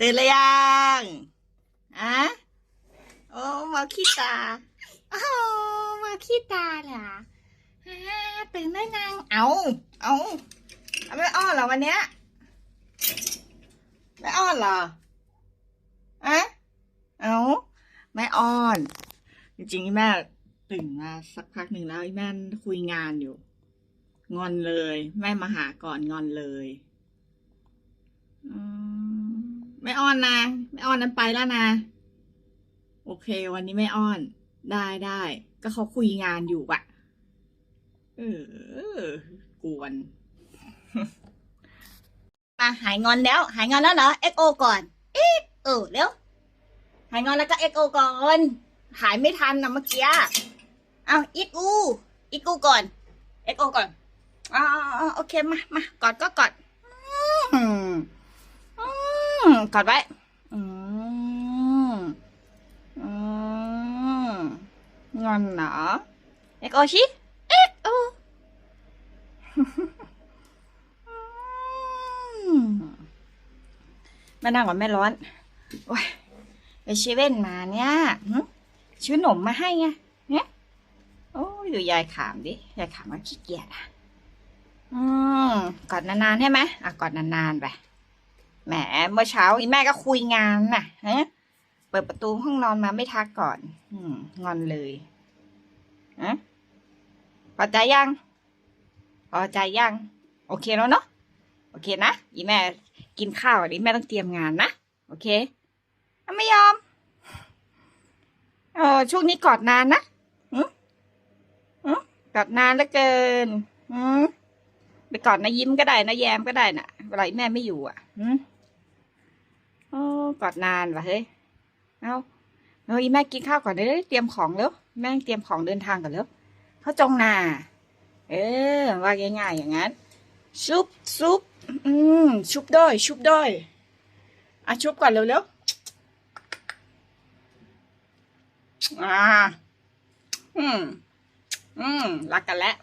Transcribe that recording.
ตื่นเลยยังอะโอ้มาขี้ตาโอ้มาขี้ตาเหรออ่าตื่นได้นางเอาเอาเอาไม่อ้อนเหรอวันเนี้ยไม่อ้อนเหรออะเอาไม่อ้อน จริงๆแม่ตื่นมาสักพักหนึ่งแล้วแม่คุยงานอยู่ งอนเลย แม่มาหาก่อนงอนเลยอืม ไม่อ้อนนะ ไม่อ้อนนั้นไปแล้วนะ โอเค วันนี้ไม่อ้อน ได้ได้ ก็เขาคุยงานอยู่อะเออกวนมาหายงอนแล้ว หายงอนแล้วเหรอเอ็กโอก่อนเอ็กเออเร็วหายงอนแล้วก็เอ็กโอก่อนหายไม่ทันนะเมื่อกี้เอาอีกูอีกูก่อน เอ็กโอก่อนอ๋ออ๋อโอเค มา มากอดก็กอด กอดไว้ อืมอืมงอนเหรอเอ็กโอชิเอ็กโอมแม่นั่งก่อนแม่ร้อน โอ้ยไปเชเว่นมาเนี่ยหึซื้อขนมมาให้ไงเนี่ยโอ้ยดูยายขามดิ ยายขามว่าขี้เกียจอะ อืมกอดนานๆใช่ไหมอะกอดนานๆไป แหมเมื่อเช้าอีแม่ก็คุยงานน่ะฮะเปิดประตูห้องนอนมาไม่ทักก่อน อืม งอนเลยอะพอใจยังพอใจยัง โอเคแล้วเนาะโอเคนะอีแม่กินข้าวอันนี้แม่ต้องเตรียมงานนะโอเคไม่ยอมเออช่วงนี้กอดนานนะอืมอืมกอดนานเหลือเกินอืมไปกอดนะยิ้มก็ได้นะแยมก็ได้น่ะเวลาแม่ไม่อยู่อะอืม โอ้กอดนานว่ะเฮ้ย เอาเอาอีแม่กินข้าวก่อนเด้อเตรียมของแล้วแม่เตรียมของเดินทางก่อนแล้วเขาจงนา เออ ว่าง่ายๆอย่างนั้น ชุบซุปอืมชุบด้วย ชุบด้วยอะชุบก่อนเร็วๆอ่า อืม อืม รักกันแล้ว